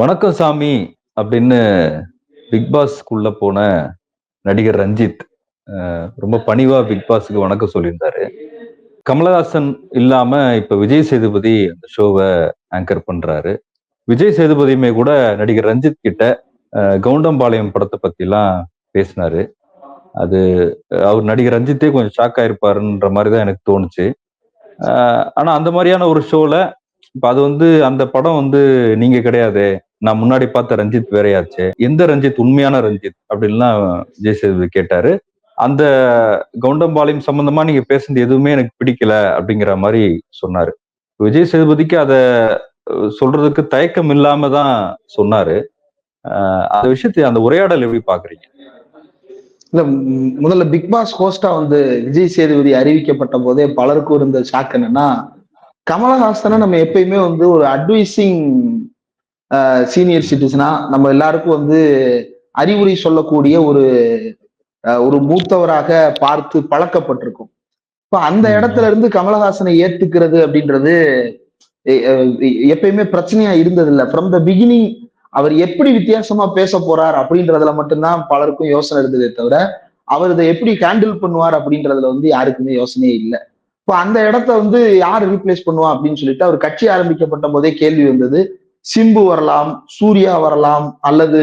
வணக்கம் சாமி அப்படின்னு பிக் பாஸ்க்குள்ள போன நடிகர் ரஞ்சித் ரொம்ப பணிவா பிக் பாஸ்க்கு வணக்கம் சொல்லியிருந்தாரு. கமலஹாசன் இல்லாம இப்ப விஜய் சேதுபதி அந்த ஷோவை ஆங்கர் பண்றாரு. விஜய் சேதுபதியுமே கூட நடிகர் ரஞ்சித் கிட்ட கவுண்டம்பாளையம் படத்தை பத்தி எல்லாம் பேசினாரு. அது அவர் நடிகர் ரஞ்சித்தே கொஞ்சம் ஷாக் ஆயிருப்பாருன்ற மாதிரி தான் எனக்கு தோணுச்சு. ஆனா அந்த மாதிரியான ஒரு ஷோல இப்ப அது வந்து அந்த படம் வந்து நீங்க கிடையாது. நான் முன்னாடி பார்த்த ரஞ்சித் வேறையாச்சு. எந்த ரஞ்சித்? உண்மையான ரஞ்சித் அப்படின்லாம் விஜய் சேதுபதி கேட்டாரு. அந்த கவுண்டம்பாளையம் சம்பந்தமா நீங்க பேசுனது எதுவுமே எனக்கு பிடிக்கல அப்படிங்கிற மாதிரி சொன்னாரு. விஜய் சேதுபதிக்கு அத சொல்றதுக்கு தயக்கம் இல்லாம தான் சொன்னாரு. அந்த விஷயத்தை அந்த உரையாடல் எப்படி பாக்குறீங்க? இல்ல முதல்ல பிக் பாஸ் ஹோஸ்டா வந்து விஜய் சேதுபதி அறிவிக்கப்பட்ட போதே பலருக்கும் இருந்த ஷாக் என்னன்னா கமலஹாசனை நம்ம எப்பயுமே வந்து ஒரு அட்வைசிங் சீனியர் சிட்டிசனா நம்ம எல்லாருக்கும் வந்து அறிவுரை சொல்லக்கூடிய ஒரு ஒரு மூத்தவராக பார்த்து பழக்கப்பட்டிருக்கும். இப்ப அந்த. இடத்துல இருந்து கமலஹாசனை ஏத்துக்கிறது அப்படின்றது எப்பயுமே பிரச்சனையா இருந்தது இல்ல ஃப்ரம் த பிகினிங் அவர் எப்படி வித்தியாசமா பேச போறார் அப்படின்றதுல மட்டும்தான் பலருக்கும் யோசனை இருந்ததே தவிர அவர் இதை எப்படி ஹேண்டில் பண்ணுவார் அப்படின்றதுல வந்து யாருக்குமே யோசனையே இல்லை. இப்போ அந்த இடத்த வந்து யார் ரீப்ளேஸ் பண்ணுவா அப்படின்னு சொல்லிட்டு அவர் கட்சி ஆரம்பிக்கப்பட்ட போதே கேள்வி வந்தது. சிம்பு வரலாம் சூர்யா வரலாம் அல்லது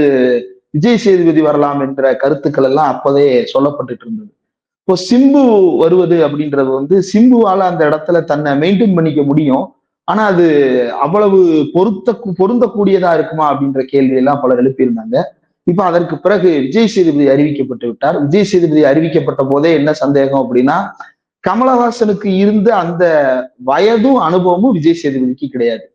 விஜய் சேதுபதி வரலாம் என்ற கருத்துக்கள் எல்லாம் அப்போதே சொல்லப்பட்டுட்டு இருந்தது. இப்போ சிம்பு வருவது அப்படின்றது வந்து சிம்புவால அந்த இடத்துல தன்னை மெயின்டைன் பண்ணிக்க முடியும். ஆனா அது அவ்வளவு பொருத்த பொருந்தக்கூடியதா இருக்குமா அப்படின்ற கேள்வி எல்லாம் பலர் எழுப்பியிருந்தாங்க. இப்ப அதற்கு பிறகு விஜய் சேதுபதி அறிவிக்கப்பட்டு விட்டார். விஜய் சேதுபதி அறிவிக்கப்பட்ட போதே என்ன சந்தேகம் அப்படின்னா கமலஹாசனுக்கு இருந்த அந்த வயதும் அனுபவமும் விஜய் சேதுபதிக்கு கிடையாது.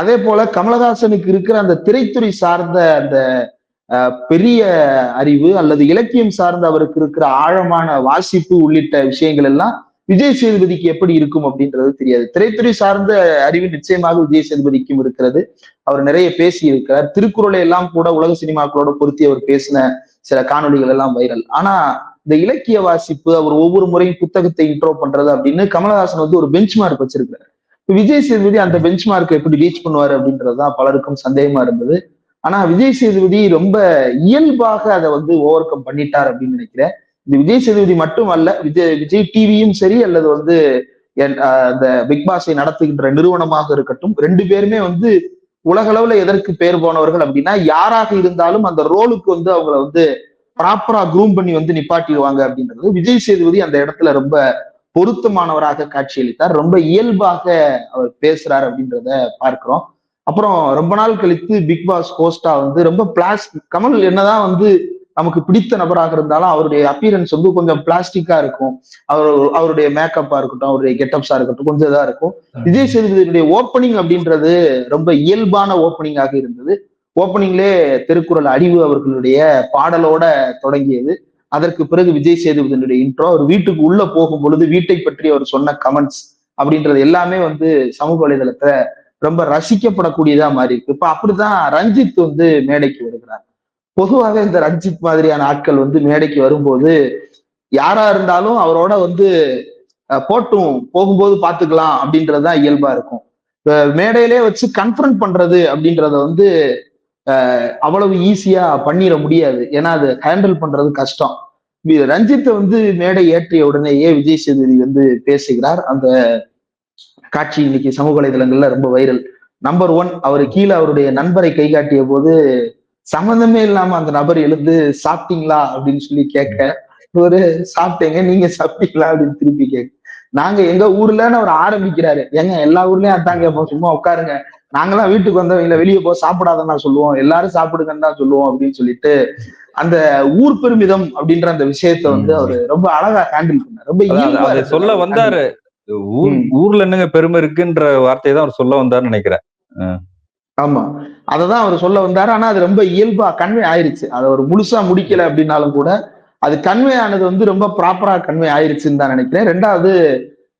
அதே போல கமலஹாசனுக்கு இருக்கிற அந்த திரைத்துறை சார்ந்த அந்த பெரிய அறிவு அல்லது இலக்கியம் சார்ந்த அவருக்கு இருக்கிற ஆழமான வாசிப்பு உள்ளிட்ட விஷயங்கள் எல்லாம் விஜய் சேதுபதிக்கு எப்படி இருக்கும் அப்படின்றது தெரியாது. திரைத்துறை சார்ந்த அறிவு நிச்சயமாக விஜய் சேதுபதிக்கும் இருக்கிறது. அவர் நிறைய பேசி இருக்கிறார் திருக்குறளை எல்லாம் கூட உலக சினிமாக்களோட பொருத்தி அவர் பேசின சில காணொளிகள் எல்லாம் வைரல். ஆனா இந்த இலக்கிய வாசிப்பு அவர் ஒவ்வொரு முறையும் புத்தகத்தை இன்ட்ரோ பண்றது அப்படின்னு கமலஹாசன் வந்து ஒரு பெஞ்ச் மார்க் வச்சிருக்காரு விஜய் சேதுபதி அந்த பெஞ்ச் மார்க்கை எப்படி ரீச் பண்ணுவாரு அப்படின்றதுதான் பலருக்கும் சந்தேகமா இருந்தது. ஆனா விஜய் சேதுபதி ரொம்ப இயல்பாக அதை வந்து ஓவர் கம் பண்ணிட்டார் அப்படின்னு நினைக்கிறேன். இது விஜய் சேதுபதி மட்டும் அல்ல விஜய் விஜய் டிவியும் சரி அல்லது வந்து என்- அந்த பிக் பாஸை நடத்துகின்ற நிறுவனமாக இருக்கட்டும் ரெண்டு பேருமே வந்து உலகளவுல எதற்கு பேர் போனவர்கள் அப்படின்னா யாராக இருந்தாலும் அந்த ரோலுக்கு வந்து அவங்கள வந்து ப்ராப்பரா க்ரூம் பண்ணி வந்து நிப்பாட்டிடுவாங்க அப்படின்றது விஜய் சேதுபதி அந்த இடத்துல ரொம்ப பொருத்தமானவராக காட்சியளித்தார். ரொம்ப இயல்பாக அவர் பேசுறார் அப்படின்றத பார்க்கிறோம். அப்புறம் ரொம்ப நாள் கழித்து பிக் பாஸ் ஹோஸ்டா வந்து ரொம்ப பிளாஸ்டிக் கமல் என்னதான் வந்து நமக்கு பிடித்த நபராக இருந்தாலும் அவருடைய அப்பியரன்ஸ் வந்து கொஞ்சம் பிளாஸ்டிக்கா இருக்கும். அவர் அவருடைய மேக்கப்பா இருக்கட்டும் அவருடைய கெட்டப்ஸா இருக்கட்டும் கொஞ்சம் இதா இருக்கும். விஜய் சேதுபதியுடைய ஓப்பனிங் அப்படின்றது ரொம்ப இயல்பான ஓப்பனிங்காக இருந்தது. ஓப்பனிங்லே திருக்குறள் அறிவு அவர்களுடைய பாடலோட தொடங்கியது. அதற்கு பிறகு விஜய் சேதுபதியினுடைய இன்ட்ரோ அவர் வீட்டுக்கு உள்ள போகும் பொழுது வீட்டை பற்றி அவர் சொன்ன கமெண்ட்ஸ் அப்படின்றது எல்லாமே வந்து சமூக வலைதளத்துல ரொம்ப ரசிக்கப்படக்கூடியதா மாறி இருக்கு இப்ப அப்படிதான் ரஞ்சித் வந்து மேடைக்கு வருகிறார். பொதுவாக இந்த ரஞ்சித் மாதிரியான ஆட்கள் வந்து மேடைக்கு வரும்போது யாரா இருந்தாலும் அவரோட வந்து போட்டும் போகும்போது பாத்துக்கலாம் அப்படின்றதுதான் இயல்பா இருக்கும். மேடையிலே வச்சு கன்ஃபரண்ட் பண்றது அப்படின்றத வந்து அவ்வளவு ஈஸியா பண்ணிட முடியாது. ஏன்னா அது ஹேண்டில் பண்றது கஷ்டம். ரஞ்சித்தை வந்து மேடை ஏற்றிய உடனே ஏ விஜய் சேதுபதி வந்து பேசுகிறார். அந்த காட்சி இன்னைக்கு சமூக வலைதளங்கள்ல ரொம்ப வைரல் நம்பர் ஒன் அவர் கீழே அவருடைய நண்பரை கை காட்டிய போது சம்மந்தமே இல்லாம அந்த நபர் எழுந்து சாப்பிட்டீங்களா? அப்படின்னு சொல்லி கேட்க ஒரு சாப்பிட்டேங்க. நீங்க சாப்பிட்டீங்களா? அப்படின்னு திருப்பி கேட்க. நாங்க எங்க ஊர்லன்னு அவர் ஆரம்பிக்கிறாரு. ஏங்க எல்லா ஊர்லயும் அதான் கேட்போம் சும்மா உட்காருங்க. நாங்கெல்லாம் வீட்டுக்கு வந்தோம். இல்ல வெளியே போ சாப்பிடாதான் சொல்லுவோம். எல்லாரும் சாப்பிடுங்கன்னு தான் சொல்லுவோம் அப்படின்னு சொல்லிட்டு அந்த ஊர் பெருமிதம் அப்படின்ற அந்த விஷயத்த வந்து. அவரு ரொம்ப அழகா ஹேண்டில் பண்ணார். ரொம்ப சொல்ல வந்தாரு. ஊர். ஊர்ல என்னங்க பெருமை இருக்குன்ற வார்த்தையை தான் அவர் சொல்ல வந்தாருன்னு நினைக்கிறேன். ஆமா. அததான் அவர் சொல்ல வந்தாரு. ஆனா அது ரொம்ப இயல்பா கன்வே ஆயிருச்சு. அதை ஒரு முழுசா முடிக்கல அப்படின்னாலும் கூட அது கன்வே ஆனது வந்து ரொம்ப ப்ராப்பரா கன்வே ஆயிருச்சுன்னு தான் நினைக்கிறேன். ரெண்டாவது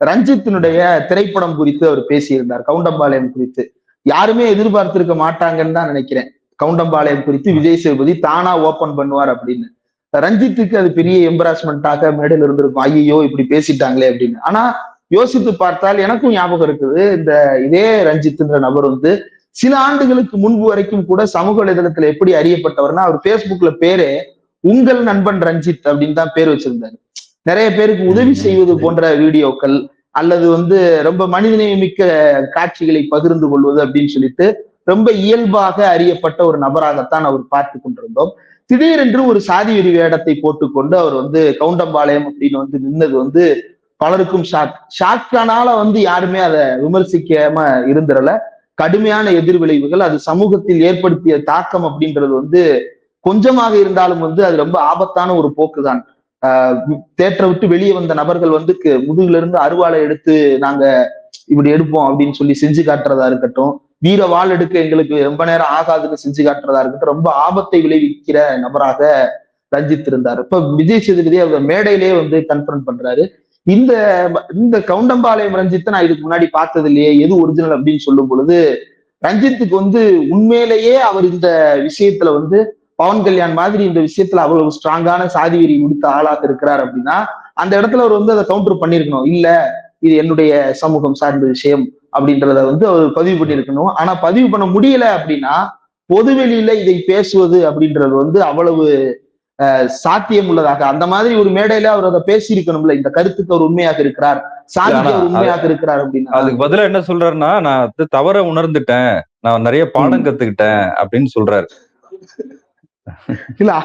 ரஞ்சித்தினுடைய திரைப்படம் குறித்து அவர் பேசியிருந்தார். கவுண்டம்பாளையம் குறித்து. யாருமே எதிர்பார்த்திருக்க மாட்டாங்கன்னு தான் நினைக்கிறேன். கவுண்டம்பாளையம் குறித்து விஜய் சேதுபதி தானா ஓபன் பண்ணுவார் அப்படின்னு. ரஞ்சித்துக்கு அது பெரிய எம்பராஸ்மெண்ட்டாக மேடையில் இருந்திருக்கும். ஐயோ இப்படி பேசிட்டாங்களே அப்படின்னு. ஆனா யோசித்து பார்த்தால் எனக்கும் ஞாபகம் இருக்குது. இந்த இதே ரஞ்சித்ன்ற நபர் வந்து சில ஆண்டுகளுக்கு முன்பு வரைக்கும் கூட சமூக வலைதளத்துல எப்படி அறியப்பட்டவர்னா அவர் Facebookல பேரு உங்கள் நண்பன் ரஞ்சித் அப்படின்னு தான் பேர் வச்சிருந்தாரு. நிறைய பேருக்கு உதவி செய்வது போன்ற வீடியோக்கள் அல்லது வந்து ரொம்ப மனிதநேயமிக்க காட்சிகளை பகிர்ந்து கொள்வது அப்படின்னு சொல்லிட்டு ரொம்ப இயல்பாக அறியப்பட்ட ஒரு நபராகத்தான் அவர் பார்த்து கொண்டிருந்தோம். திடீரென்று ஒரு சாதி வெறி வேடத்தை போட்டுக்கொண்டு அவர் வந்து கவுண்டம்பாளையம் அப்படின்னு வந்து நின்னது வந்து பலருக்கும் ஷாக் ஷாக்கானால வந்து யாருமே அதை விமர்சிக்காம இருந்துடல கடுமையான எதிர்விளைவுகள் அது சமூகத்தில் ஏற்படுத்திய தாக்கம் அப்படின்றது வந்து கொஞ்சமாக இருந்தாலும் வந்து அது ரொம்ப ஆபத்தான ஒரு போக்குதான். தேட்டரை விட்டு வெளியே வந்த நபர்கள் வந்து முதுகுல இருந்து அருவாளை எடுத்து நாங்க இப்படி எடுப்போம் அப்படின்னு சொல்லி செஞ்சு காட்டுறதா இருக்கட்டும். வீர வாள் எடுக்க எங்களுக்கு ரொம்ப நேரம் ஆகாதுன்னு செஞ்சு காட்டுறதா இருக்கட்டும். ரொம்ப ஆபத்தை விளைவிக்கிற நபராக ரஞ்சித் இருந்தார். இப்ப விஜய் சேதுபதி அவர் மேடையிலேயே வந்து கன்ஃபர்ம் பண்றாரு. இந்த இந்த கவுண்டம்பாளையம் ரஞ்சித்தை நான் இதுக்கு முன்னாடி பார்த்தது இல்லையே எது ஒரிஜினல் அப்படின்னு சொல்லும் பொழுது ரஞ்சித்துக்கு வந்து உண்மையிலேயே அவர் இந்த விஷயத்துல வந்து பவன் கல்யாண் மாதிரி இந்த விஷயத்துல அவ்வளவு ஸ்ட்ராங்கான சாதி வெறி உடுத்த ஆளாக இருக்கிறார் அப்படின்னா அந்த இடத்துல அவர் வந்து அதை கவுண்டர் பண்ணிருக்கணும் இல்ல இது என்னுடைய சமூகம் சார்ந்த விஷயம் அப்படின்றத வந்து அவர் பதிவு பண்ணியிருக்கணும். ஆனா பதிவு பண்ண முடியல அப்படின்னா பொதுவெளியில இதை பேசுவது அப்படின்றது வந்து அவ்வளவு அஹ், சாத்தியம் உள்ளதாக அந்த மாதிரி ஒரு மேடையில அவர் அதை பேசியிருக்கணும்ல. இந்த கருத்துக்கு அவர் உண்மையாக இருக்கிறார் உண்மையாக இருக்கிறார் அப்படின்னா. அதுக்கு பதிலா என்ன சொல்றாருன்னா நான் தவற உணர்ந்துட்டேன். நான் நிறைய பாடம் கத்துக்கிட்டேன் அப்படின்னு சொல்றாரு. இல்ல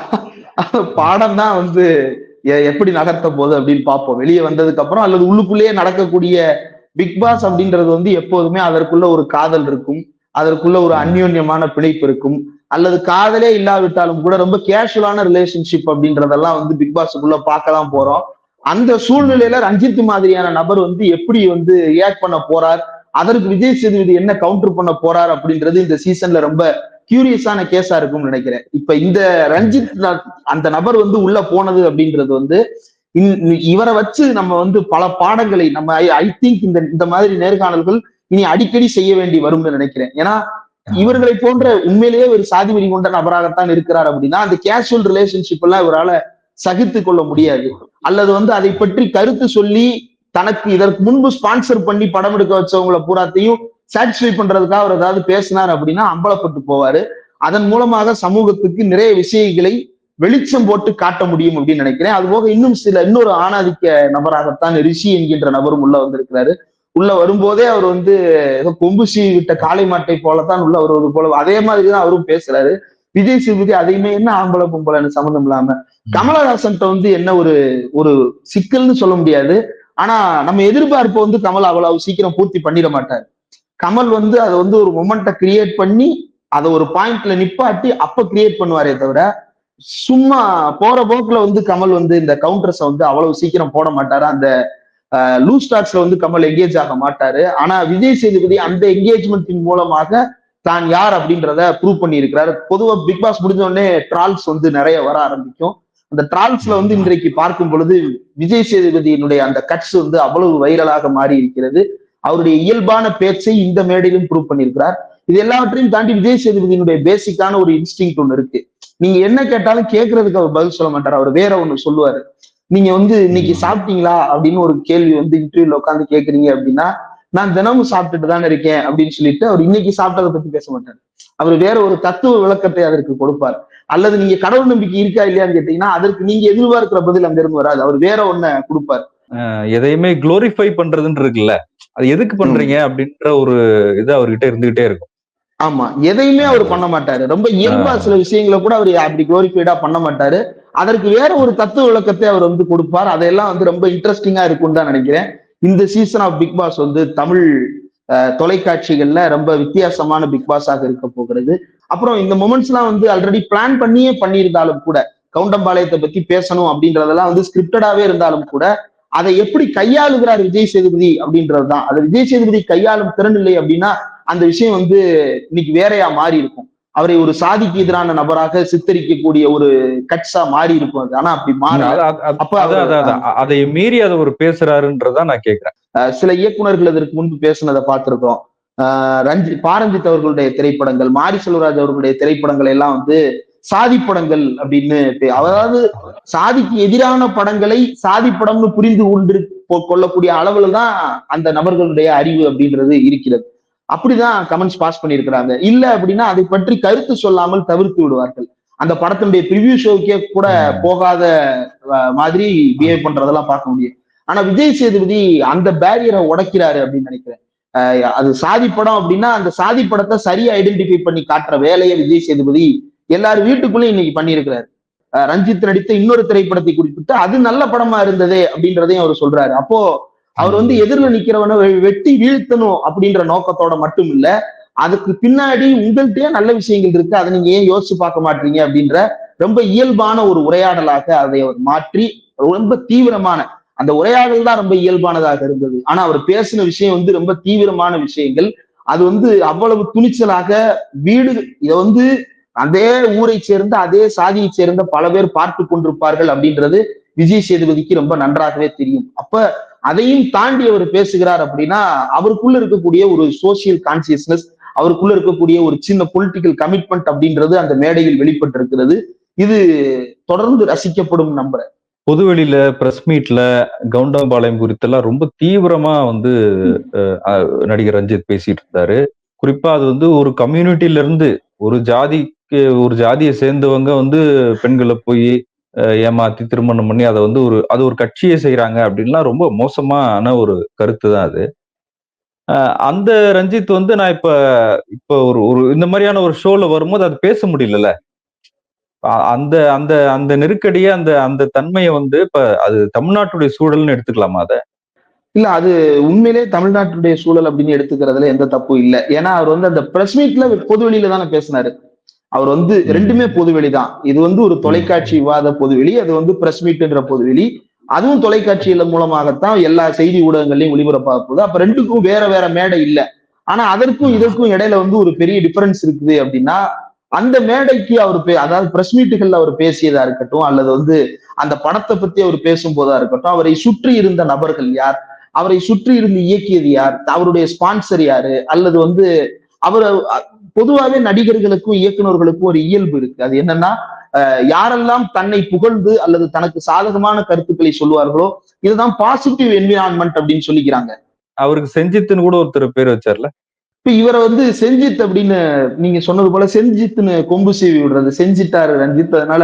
பாடம் தான் வந்து எ- எப்படி நகர்த்த போகுது அப்படின்னு பார்ப்போம். வெளியே வந்ததுக்கு அப்புறம் அல்லது உள்ளுக்குள்ளேயே நடக்கக்கூடிய பிக் பாஸ் அப்படின்றது வந்து எப்போதுமே அதற்குள்ள ஒரு காதல் இருக்கும். அதற்குள்ள ஒரு அந்யோன்யமான பிணைப்பு இருக்கும். அல்லது காதலே இல்லாவிட்டாலும் கூட ரொம்ப கேஷுவலான ரிலேஷன்ஷிப் அப்படின்றதெல்லாம் வந்து பிக் பாஸுக்குள்ள பார்க்க தான் போறோம். அந்த சூழ்நிலையில ரஞ்சித் மாதிரியான நபர் வந்து எப்படி வந்து ரியாக்ட் பண்ண போறார்? அதற்கு விஜய் சேதுபதி என்ன கவுண்டர் பண்ண போறார் அப்படின்றது இந்த சீசன்ல ரொம்ப கியூரியஸான கேஸா இருக்கும்னு நினைக்கிறேன். இப்ப இந்த ரஞ்சித் அந்த நபர் வந்து உள்ள போனது அப்படின்றது வந்து இந்- இவரை வச்சு நம்ம வந்து பல பாடங்களை நம்ம ஐ திங்க் இந்த இந்த மாதிரி நேர்காணல்கள் இனி அடிக்கடி செய்ய வேண்டி வரும்னு நினைக்கிறேன். ஏன்னா இவர்களை போன்ற உண்மையிலேயே ஒரு சாதி வெறி கொண்ட நபராகத்தான் இருக்கிறார் அப்படின்னா அந்த கேஷுவல் ரிலேஷன்ஷிப் எல்லாம் இவரால சகித்து கொள்ள முடியாது. அல்லது வந்து அதை பற்றி கருத்து சொல்லி தனக்கு இதற்கு முன்பு ஸ்பான்சர் பண்ணி படம் எடுக்க வச்சவங்கள பூராத்தையும் சாட்டிஸ்ஃபை பண்றதுக்காக அவர் ஏதாவது பேசினார் அப்படின்னா அம்பலப்பட்டு போவாரு. அதன் மூலமாக சமூகத்துக்கு நிறைய விஷயங்களை வெளிச்சம் போட்டு காட்ட முடியும் அப்படின்னு நினைக்கிறேன். அது போக இன்னும் சில இன்னொரு ஆணாதிக்க நபராகத்தான் ரிஷி என்கின்ற நபரும் உள்ள வந்திருக்கிறாரு. உள்ள வரும்போதே அவர் வந்து ஏதோ கொம்பு சீ விட்ட காளை மாட்டை போலத்தான் உள்ள வருவது போல அதே மாதிரிதான் அவரும் பேசுறாரு. விஜய் சேதுபதி அதையுமே என்ன ஆம்பளை பொம்பளைன்னு சம்மந்தம் இல்லாம. கமலஹாசன்ட்ட வந்து என்ன ஒரு ஒரு சிக்கல்னு சொல்ல முடியாது. ஆனா நம்ம எதிர்பார்ப்பை வந்து கமல் அவ்வளவு சீக்கிரம் பூர்த்தி பண்ணிட மாட்டார். கமல் வந்து அதை வந்து ஒரு மொமெண்ட்டை கிரியேட் பண்ணி அதை ஒரு பாயிண்ட்ல நிப்பாட்டி அப்ப கிரியேட் பண்ணுவாரே தவிர சும்மா போற போக்குல வந்து கமல் வந்து இந்த கவுண்டர்ஸை வந்து அவ்வளவு சீக்கிரம் போட மாட்டாரு. அந்த லூஸ் டாக்ஸ்ல வந்து கமல் எங்கேஜ் ஆக மாட்டாரு. ஆனா விஜய் சேதுபதி அந்த என்கேஜ்மெண்ட்டின் மூலமாக தான் யார் அப்படின்றத ப்ரூவ் பண்ணி இருக்கிறாரு பொதுவா பிக் பாஸ் முடிஞ்ச உடனே ட்ரால்ஸ் வந்து நிறைய வர ஆரம்பிக்கும். அந்த ட்ரால்ஸ்ல வந்து இன்றைக்கு பார்க்கும் பொழுது விஜய் சேதுபதியினுடைய அந்த கட்ஸ் வந்து அவ்வளவு வைரலாக மாறி இருக்கிறது. அவருடைய இயல்பான பேச்சை இந்த மேடையிலும் ப்ரூவ் பண்ணியிருக்கிறார். இது எல்லாவற்றையும் தாண்டி விஜய் சேதுபதியினுடைய பேசிக்கான ஒரு இன்ஸ்டிங் ஒன்று இருக்கு. நீங்க என்ன கேட்டாலும் கேட்கறதுக்கு அவர் பதில் சொல்ல மாட்டார். அவர் வேற ஒண்ணு சொல்லுவாரு. நீங்க வந்து இன்னைக்கு சாப்பிட்டீங்களா அப்படின்னு ஒரு கேள்வி வந்து இன்டர்வியூல உட்காந்து கேக்குறீங்க அப்படின்னா நான் தினமும் சாப்பிட்டுட்டு தானே இருக்கேன் அப்படின்னு சொல்லிட்டு அவர் இன்னைக்கு சாப்பிட்டதை பத்தி பேச மாட்டார். அவர் வேற ஒரு தத்துவ விளக்கத்தை அதற்கு கொடுப்பார். அல்லது நீங்க கடவுள் நம்பிக்கை இருக்கா இல்லையான்னு கேட்டீங்கன்னா அதற்கு நீங்க எதிர்பார்க்கிற பதில் அங்க இருந்து வராது. அவர் வேற ஒண்ண கொடுப்பார். எதையுமே குளோரிஃபை பண்றதுன்னு இருக்குல்ல? அது எதுக்கு பண்றீங்க அப்படின்ற ஒரு இது அவர்கிட்ட இருந்துகிட்டே இருக்கும். ஆமா. எதையுமே அவர் பண்ண மாட்டாரு. ரொம்ப இயல்பா சில விஷயங்களை கூட அவர் அப்படி குளோரிஃபைடா பண்ண மாட்டாரு. அதற்கு வேற ஒரு தத்துவ விளக்கத்தை அவர் வந்து கொடுப்பார். அதையெல்லாம் வந்து ரொம்ப இன்ட்ரெஸ்டிங்கா இருக்கும்னு தான் நினைக்கிறேன். இந்த சீசன் ஆஃப் பிக் பாஸ் வந்து தமிழ் தொலைக்காட்சிகள்ல ரொம்ப வித்தியாசமான பிக் பாஸாக இருக்க போகிறது. அப்புறம் இந்த மொமெண்ட்ஸ் எல்லாம் வந்து ஆல்ரெடி பிளான் பண்ணியே பண்ணியிருந்தாலும் கூட கவுண்டம்பாளையத்தை பத்தி பேசணும் அப்படின்றதெல்லாம் வந்து ஸ்கிரிப்டடாவே இருந்தாலும் கூட அதை எப்படி கையாளுகிறார் விஜய் சேதுபதி அப்படின்றதுதான் அதை விஜய் சேதுபதி கையாளும் திறன் இல்லை அப்படின்னா அந்த விஷயம் வந்து இன்னைக்கு வேறையா மாறி இருக்கும். அவரை ஒரு சாதிக்கு எதிரான நபராக சித்தரிக்கக்கூடிய ஒரு கட்ஸா மாறி இருக்கும். அது ஆனா அப்படி மாற அப்ப. அதை மீறி அதை ஒரு பேசுறாருன்றதான் நான் கேக்குறேன். சில இயக்குனர்கள் இதற்கு முன்பு பேசுனதை பார்த்திருக்கோம் ரஞ்சி பாரஞ்சித் அவர்களுடைய திரைப்படங்கள் மாரி செல்வராஜ் அவர்களுடைய திரைப்படங்கள் எல்லாம் வந்து சாதி படங்கள் அப்படின்னு அதாவது சாதிக்கு எதிரான படங்களை சாதி படம்னு புரிந்து கொண்டு கொள்ளக்கூடிய அளவுல தான் அந்த நபர்களுடைய அறிவு அப்படின்றது இருக்கிறது. அப்படிதான் கமெண்ட்ஸ் பாஸ் பண்ணியிருக்கிறாங்க. இல்ல அப்படின்னா அதை பற்றி கருத்து சொல்லாமல் தவிர்த்து விடுவார்கள். அந்த படத்தினுடைய ப்ரிவியூ ஷோக்கே கூட போகாத மாதிரி பிஹேவ் பண்றதெல்லாம் பார்க்க முடியும் ஆனா விஜய் சேதுபதி அந்த பேரியரை உடைக்கிறாரு அப்படின்னு நினைக்கிறேன். அது சாதி படம் அப்படின்னா அந்த சாதி படத்தை சரியா ஐடென்டிஃபை பண்ணி காட்டுற வேலையை விஜய் சேதுபதி எல்லாரும் வீட்டுக்குள்ளேயும் இன்னைக்கு பண்ணியிருக்கிறாரு. ரஞ்சித் நடித்த இன்னொரு திரைப்படத்தை குறிப்பிட்டு அது நல்ல படமா இருந்ததே அப்படின்றதையும் அவர் சொல்றாரு. அப்போ அவர் வந்து எதிரில நிக்கிறவனை வெட்டி வீழ்த்தணும் அப்படின்ற நோக்கத்தோட மட்டும் இல்ல அதுக்கு பின்னாடி உங்கள்கிட்டயே நல்ல விஷயங்கள் இருக்கு அதை நீங்க ஏன் யோசிச்சு பார்க்க மாட்டீங்க அப்படின்ற ரொம்ப இயல்பான ஒரு உரையாடலாக அதை அவர் மாற்றி ரொம்ப தீவிரமான அந்த உரையாடல் தான் ரொம்ப இயல்பானதாக இருந்தது. ஆனா அவர் பேசின விஷயம் வந்து ரொம்ப தீவிரமான விஷயங்கள். அது வந்து அவ்வளவு துணிச்சலாக வீடு இதை வந்து அதே ஊரை சேர்ந்த அதே சாதியை சேர்ந்த பல பேர் பார்த்து கொண்டிருப்பார்கள் அப்படின்றது விஜய் சேதுபதிக்கு ரொம்ப நன்றாகவே தெரியும். அப்ப அதையும் தாண்டி அவர் பேசுகிறார் அப்படின்னா அவருக்குள்ள இருக்கக்கூடிய ஒரு சோசியல் கான்சியஸ்னஸ் அவருக்குள்ள இருக்கக்கூடிய ஒரு சின்ன பொலிட்டிக்கல் கமிட்மெண்ட் அப்படின்றது அந்த மேடையில் வெளிப்பட்டிருக்கிறது. இது தொடர்ந்து ரசிக்கப்படும் நம்புறேன். பொதுவெளியில பிரஸ் மீட்ல கவுண்டம்பாளையம் குறித்தெல்லாம் ரொம்ப தீவிரமா வந்து நடிகர் ரஞ்சித் பேசிட்டு இருந்தாரு. குறிப்பா அது வந்து ஒரு கம்யூனிட்டில இருந்து ஒரு ஜாதிக்கு ஒரு ஜாதியை சேர்ந்தவங்க வந்து பெண்களை போய் ஏமாத்தி திருமணம் பண்ணி அதை வந்து ஒரு அது ஒரு கட்சியை செய்யறாங்க அப்படின்லாம் ரொம்ப மோசமான ஒரு கருத்து தான் அது. அந்த ரஞ்சித் வந்து நான் இப்ப இப்ப ஒரு ஒரு இந்த மாதிரியான ஒரு ஷோல வரும்போது அது பேச முடியலல்ல. அந்த அந்த அந்த நெருக்கடியை அந்த அந்த தன்மையை வந்து இப்ப அது தமிழ்நாட்டுடைய சூழல்னு எடுத்துக்கலாமா அதை? இல்ல அது உண்மையிலே தமிழ்நாட்டுடைய சூழல் அப்படின்னு எடுத்துக்கிறதுல எந்த தப்பும் இல்ல. ஏன்னா அவர் வந்து அந்த பிரஸ் மீட்ல பொதுவெளியில தானே பேசினாரு. அவர் வந்து. ரெண்டுமே பொதுவெளி தான். இது வந்து ஒரு தொலைக்காட்சி விவாத பொதுவெளி அது வந்து பிரஸ் மீட்ன்ற பொதுவெளி அதுவும் தொலைக்காட்சியில மூலமாகத்தான் எல்லா செய்தி ஊடகங்களையும் ஒளிபரப்பாக போகுது. அப்ப ரெண்டுக்கும் வேற வேற மேடை இல்ல. ஆனா அதற்கும் இதற்கும் இடையில வந்து ஒரு பெரிய டிஃபரன்ஸ் இருக்குது அப்படின்னா அந்த மேடைக்கு அவர் பே அதாவது பிரஸ் மீட்டுகள்ல அவர் பேசியதா இருக்கட்டும் அல்லது வந்து அந்த பணத்தை பத்தி அவர் பேசும்போதா இருக்கட்டும் அவரை சுற்றி இருந்த நபர்கள் யார்? அவரை சுற்றி இருந்து இயக்கியது யார்? அவருடைய ஸ்பான்சர் யாரு? அல்லது வந்து அவர் பொதுவாகவே நடிகர்களுக்கும் இயக்குனர்களுக்கும் ஒரு இயல்பு இருக்கு. அது என்னன்னா அஹ், யாரெல்லாம் தன்னை புகழ்ந்து அல்லது தனக்கு சாதகமான கருத்துக்களை சொல்லுவார்களோ இதுதான் பாசிட்டிவ் என்விரான்மெண்ட் அப்படின்னு சொல்லிக்கிறாங்க. அவருக்கு செஞ்சித்துன்னு கூட ஒருத்தர் பேர் வச்சார்ல? இப்ப இவரை வந்து செஞ்சித் அப்படின்னு நீங்க சொன்னது போல செஞ்சித்னு கொம்பு சீவி விடுறது செஞ்சிட்டாரு ரஞ்சித். அதனால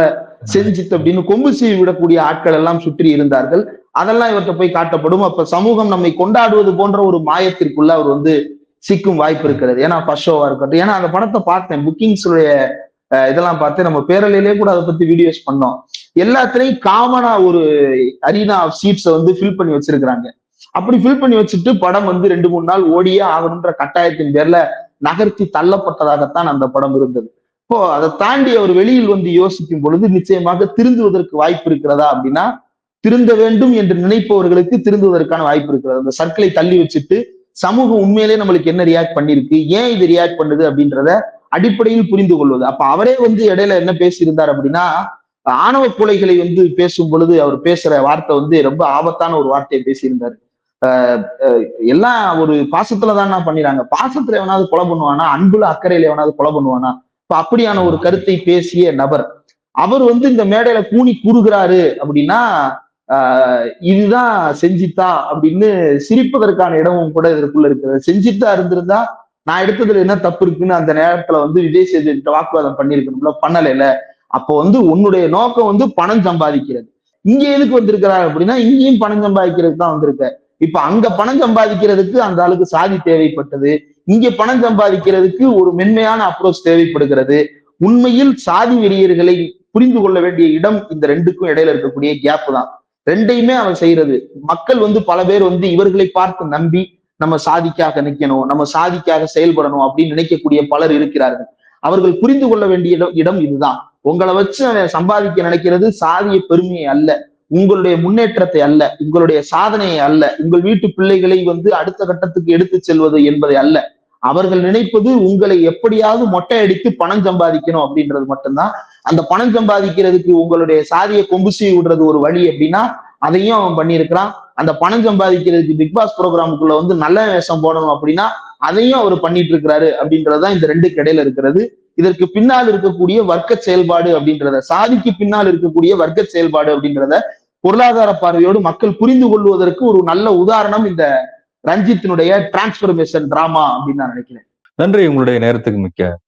செஞ்சித் அப்படின்னு கொம்பு சீவி விடக்கூடிய ஆட்கள் எல்லாம் சுற்றி இருந்தார்கள். அதெல்லாம் இவர்கிட்ட போய் காட்டப்படும். அப்ப சமூகம் நம்மை கொண்டாடுவது போன்ற ஒரு மாயத்திற்குள்ள அவர் வந்து சிக்கும் வாய்ப்பு இருக்கிறது. ஏன்னா ஃபர்ஸ்ட் ஷோவா இருக்கட்டும். ஏன்னா அந்த படத்தை பார்த்தேன். புக்கிங்ஸுடைய இதெல்லாம் பார்த்து நம்ம பேரலையிலே கூட அதை பத்தி வீடியோஸ் பண்ணோம். எல்லாத்துலயும் காமனா ஒரு அரீனா ஆஃப் சீட்ஸை வந்து ஃபில் பண்ணி வச்சிருக்கிறாங்க. அப்படி ஃபில் பண்ணி வச்சுட்டு படம் வந்து ரெண்டு மூணு நாள் ஓடியே ஆகணுன்ற கட்டாயத்தின் பேர்ல நகர்த்தி தள்ளப்பட்டதாகத்தான் அந்த படம் இருந்தது. இப்போ அதை தாண்டி அவர் வெளியில் வந்து யோசிக்கும் பொழுது நிச்சயமாக திருந்துவதற்கு வாய்ப்பு இருக்கிறதா அப்படின்னா திருந்த வேண்டும் என்று நினைப்பவர்களுக்கு திருந்துவதற்கான வாய்ப்பு இருக்கிறது. அந்த சர்க்கிளை தள்ளி வச்சுட்டு சமூகம் உண்மையிலே நம்மளுக்கு என்ன ரியாக்ட் பண்ணிருக்கு ஏன் இது ரியாக்ட் பண்ணுது அப்படின்றத அடிப்படையில் புரிந்து கொள்வது. அப்ப அவரே வந்து இடையில என்ன பேசியிருந்தார் அப்படின்னா ஆணவ கொலைகளை வந்து பேசும் பொழுது அவர் பேசுற வார்த்தை வந்து ரொம்ப ஆபத்தான ஒரு வார்த்தையை பேசியிருந்தாரு. எல்லாம் ஒரு பாசத்துல தான் பண்ணிடுறாங்க பாசத்துல எவனாவது கொலை பண்ணுவானா? அன்புல அக்கறையில எவனாவது கொலை பண்ணுவானா? இப்ப அப்படியான ஒரு கருத்தை பேசிய நபர். அவர் வந்து இந்த மேடையில கூனி கூறுகிறாரு அப்படின்னா ஆஹ் இதுதான் செஞ்சித்தா அப்படின்னு சிரிப்பதற்கான இடமும் கூட இதற்குள்ள இருக்கிறது செஞ்சித்தா இருந்திருந்தா நான் எடுத்ததுல என்ன தப்பு இருக்குன்னு அந்த நேரத்துல வந்து விஜய் சேதுகிட்ட வாக்குவாதம் பண்ணிருக்கணும்ல பண்ணலைல. அப்போ வந்து உன்னுடைய நோக்கம் வந்து பணம் சம்பாதிக்கிறது. இங்க எதுக்கு வந்திருக்கிறார் அப்படின்னா இங்கேயும் பணம் சம்பாதிக்கிறதுக்கு தான் வந்திருக்க. இப்ப அங்க பணம் சம்பாதிக்கிறதுக்கு அந்த ஆளுக்கு சாதி தேவைப்பட்டது. இங்க பணம் சம்பாதிக்கிறதுக்கு ஒரு மென்மையான அப்ரோச் தேவைப்படுகிறது. உண்மையில் சாதி வெறியர்களை புரிந்து கொள்ள வேண்டிய இடம் இந்த ரெண்டுக்கும் இடையில இருக்கக்கூடிய கேப் தான். ரெண்டையுமே அவன் செய்யறது. மக்கள் வந்து பல பேர் வந்து இவர்களை பார்த்து நம்பி நம்ம சாதிக்காக நிக்கணும் நம்ம சாதிக்காக செயல்படணும் அப்படின்னு நினைக்கக்கூடிய பலர் இருக்கிறார்கள். அவர்கள் புரிந்து கொள்ள வேண்டிய இடம் இடம் இதுதான். உங்களை வச்சு அவன் சம்பாதிக்க நினைக்கிறது சாதிய பெருமையை அல்ல. உங்களுடைய முன்னேற்றத்தை அல்ல உங்களுடைய சாதனையை அல்ல உங்கள் வீட்டு பிள்ளைகளை வந்து அடுத்த கட்டத்துக்கு எடுத்து செல்வது என்பதை அல்ல. அவர்கள் நினைப்பது உங்களை எப்படியாவது மொட்டை அடித்து பணம் சம்பாதிக்கணும் அப்படின்றது மட்டும்தான். அந்த பணம் சம்பாதிக்கிறதுக்கு உங்களுடைய சாதியை கொம்பு செய்ய விடுறது ஒரு வழி அப்படின்னா அதையும் அவன் பண்ணியிருக்கிறான். அந்த பணம் சம்பாதிக்கிறதுக்கு பிக் பாஸ் ப்ரோக்ராமுக்குள்ள வந்து நல்ல வேஷம் போடணும் அப்படின்னா அதையும் அவர் பண்ணிட்டு இருக்கிறாரு அப்படின்றதுதான் இந்த ரெண்டு கடையில இருக்கிறது. இதற்கு பின்னால் இருக்கக்கூடிய வர்க்க செயல்பாடு அப்படின்றத சாதிக்கு பின்னால் இருக்கக்கூடிய வர்க்க செயல்பாடு அப்படின்றத பொருளாதார பார்வையோடு மக்கள் புரிந்து கொள்வதற்கு ஒரு நல்ல உதாரணம் இந்த ரஞ்சித்தினுடைய டிரான்ஸ்பர்மேஷன் டிராமா அப்படின்னு நான் நினைக்கிறேன். நன்றி உங்களுடைய நேரத்துக்கு மிக்க.